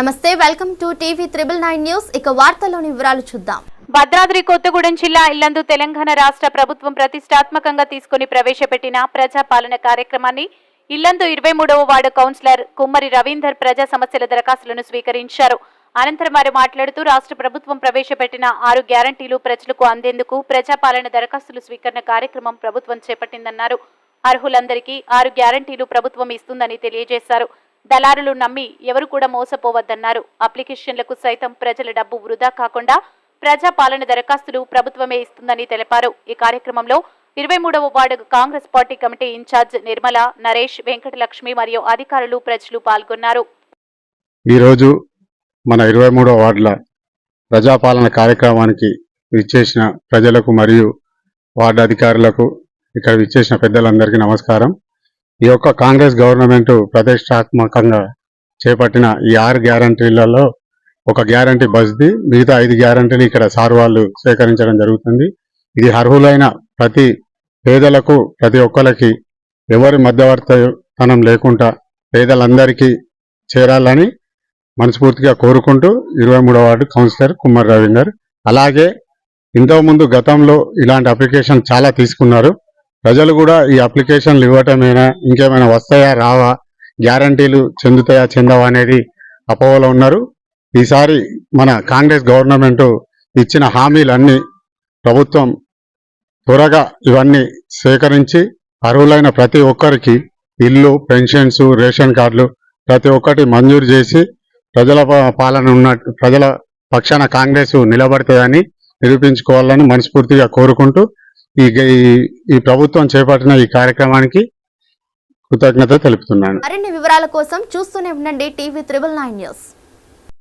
నమస్తే welcome to TV triple nine news. ఇక వార్తల్లోని వివరాలు చూద్దాం. భద్రాద్రి కొత్తగూడెం జిల్లా ఇల్లందు తెలంగాణ రాష్ట్ర ప్రభుత్వం ప్రతిష్టాత్మకంగా తీసుకుని ప్రవేశపెట్టిన ప్రజాపాలన కార్యక్రమాన్ని ఇల్లందు ఇరవై మూడవ వార్డు కౌన్సిలర్ కుమ్మరి రవీందర్ ప్రజా సమస్యల దరఖాస్తులను స్వీకరించారు. అనంతరం వారు మాట్లాడుతూ రాష్ట్ర ప్రభుత్వం ప్రవేశపెట్టిన ఆరు గ్యారంటీలు ప్రజలకు అందేందుకు ప్రజాపాలన దరఖాస్తులు స్వీకరణ కార్యక్రమం ప్రభుత్వం చేపట్టిందన్నారు. అర్హులందరికీ ఆరు గ్యారంటీలు ప్రభుత్వం ఇస్తుందని తెలియజేశారు. దళారులు నమ్మి ఎవరు కూడా మోసపోవద్దన్నారు. అప్లికేషన్లకు సైతం ప్రజల డబ్బు వృధా కాకుండా ప్రజాపాలన దరఖాస్తులు ప్రభుత్వమే ఇస్తుందని తెలిపారు. ఈ కార్యక్రమంలో ఇరవై మూడవ ward Congress party committee incharge Nirmala Naresh Venkatalakshmi మరియు అధికారులు ప్రజలు పాల్గొన్నారు. ఈరోజు మన ఇరవై మూడవ వార్డుల ప్రజాపాలన కార్యక్రమానికి విచ్చేసిన ప్రజలకు మరియు వార్డు అధికారులకు ఇక్కడ విచ్చేసిన పెద్దలందరికీ నమస్కారం. ఈ యొక్క కాంగ్రెస్ గవర్నమెంట్ ప్రతిష్టాత్మకంగా చేపట్టిన ఈ ఆరు గ్యారంటీలలో ఒక గ్యారంటీ బస్ది మిగతా ఐదు గ్యారంటీలు ఇక్కడ సార్ వాళ్ళు సేకరించడం జరుగుతుంది. ఇది అర్హులైన ప్రతి పేదలకు ప్రతి ఒక్కరికి ఎవరి మధ్యవర్తనం లేకుండా పేదలందరికీ చేరాలని మనస్ఫూర్తిగా కోరుకుంటూ ఇరవై మూడవ వార్డు కౌన్సిలర్ కుమార్ రవీందర్. అలాగే ఇంతకుముందు గతంలో ఇలాంటి అప్లికేషన్ చాలా తీసుకున్నారు. ప్రజలు కూడా ఈ అప్లికేషన్లు ఇవ్వటమేనా ఇంకేమైనా వస్తాయా రావా గ్యారంటీలు చెందుతాయా చెందవా అనేది అపోహలో ఉన్నారు. ఈసారి మన కాంగ్రెస్ గవర్నమెంట్ ఇచ్చిన హామీలన్నీ ప్రభుత్వం త్వరగా ఇవన్నీ సేకరించి అర్హులైన ప్రతి ఒక్కరికి ఇల్లు పెన్షన్స్ రేషన్ కార్డులు ప్రతి ఒక్కటి మంజూరు చేసి ప్రజల పాలన ఉన్న ప్రజల పక్షాన కాంగ్రెస్ నిలబడుతుందని నిరూపించుకోవాలని మనస్ఫూర్తిగా కోరుకుంటూ ఈ- ఈ ప్రభుత్వం చేపట్టిన ఈ కార్యక్రమానికి కృతజ్ఞత తెలుపుతున్నాను. మరిన్ని వివరాల కోసం చూస్తూనే ఉండండి టీవీ త్రిబుల్ నైన్ న్యూస్.